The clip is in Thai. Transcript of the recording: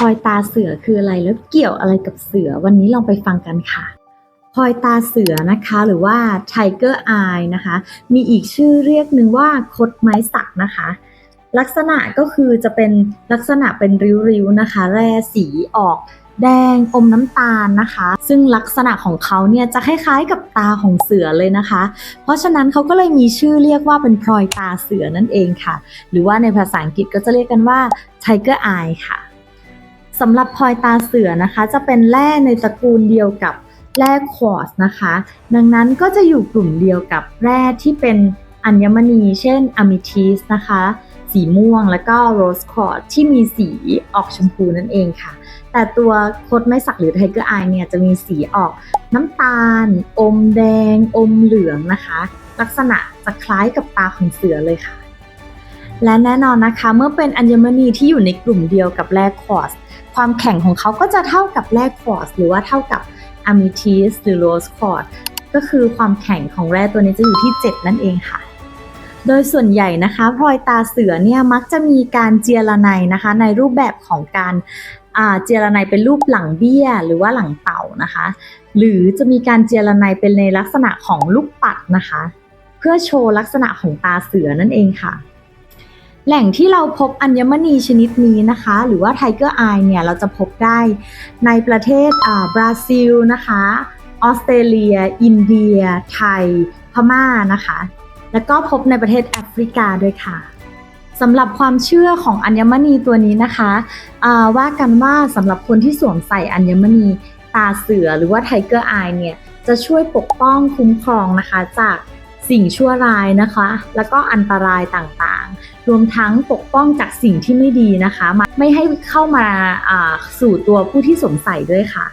พลอยตาเสือคืออะไรแล้วเกี่ยวอะไรกับเสือ วันนี้ลองไปฟังกันค่ะพลอยตาเสือนะคะ หรือว่า Tiger Eye นะคะ มีอีกชื่อเรียกหนึ่งว่าคดไม้สักนะคะ ลักษณะก็คือจะเป็นลักษณะเป็นริ้วๆนะคะ แร่สีออกแดงอมน้ำตาลนะคะ ซึ่งลักษณะของเขาเนี่ยจะคล้ายๆกับตาของเสือเลยนะคะ เพราะฉะนั้นเขาก็เลยมีชื่อเรียกว่าเป็นพลอยตาเสือนั่นเองค่ะ หรือว่าในภาษาอังกฤษก็จะเรียกกันว่า Tiger Eye ค่ะ สำหรับพลอยตาเสือนะคะ จะเป็นแร่ในตระกูลเดียวกับแร่ควอร์นะคะ ดังนั้นก็จะอยู่กลุ่มเดียวกับแร่ที่เป็นอัญมณี เช่นอะมิทิสนะคะ สีม่วงแล้วก็โรสคอร์ดที่มีสีออกชมพูนั่นเองค่ะ แต่ตัวโคดไม้สักหรือไทเกอร์อายเนี่ยจะมีสีออกน้ำตาล อมแดง อมเหลืองนะคะ ลักษณะจะคล้ายกับตาของเสือเลยค่ะ และแน่นอนนะคะเมื่อเป็นอัญมณีที่อยู่ในกลุ่มเดียวกับแร่ควอร์ ความแข็งของเขาก็จะเท่ากับแร่ควอร์สหรือว่าเท่ากับอะมิทิสหรือโรสคอร์ก็คือความแข็งของแร่ตัวนี้จะอยู่ที่ 7 นั่นเองค่ะ โดยส่วนใหญ่นะคะพลอยตาเสือเนี่ยมักจะมีการเจียระไนนะคะ ในรูปแบบของการเจียระไนเป็นรูปหลังเบี้ยหรือว่าหลังเต่านะคะ หรือจะมีการเจียระไนเป็นในลักษณะของลูกปัดนะคะ เพื่อโชว์ลักษณะของตาเสือนั่นเองค่ะ แหล่งที่เราพบอัญมณีชนิดนี้นะคะ หรือว่าไทเกอร์อายเนี่ยเราจะพบได้ในประเทศอ่าบราซิลนะคะออสเตรเลีย อินเดีย ไทย พม่านะคะ แล้วก็พบในประเทศแอฟริกาด้วยค่ะสำหรับความเชื่อของอัญมณีตัวนี้นะคะว่ากันว่าสำหรับคนที่สวมใส่อัญมณีตาเสือหรือว่าไทเกอร์อายเนี่ยจะช่วยปกป้องคุ้มครองนะคะจาก สิ่งชั่วร้ายนะคะ แล้วก็อันตรายต่างๆ รวมทั้งปกป้องจากสิ่งที่ไม่ดีนะคะ ไม่ให้เข้ามาสู่ตัวผู้ที่สงสัยด้วยค่ะ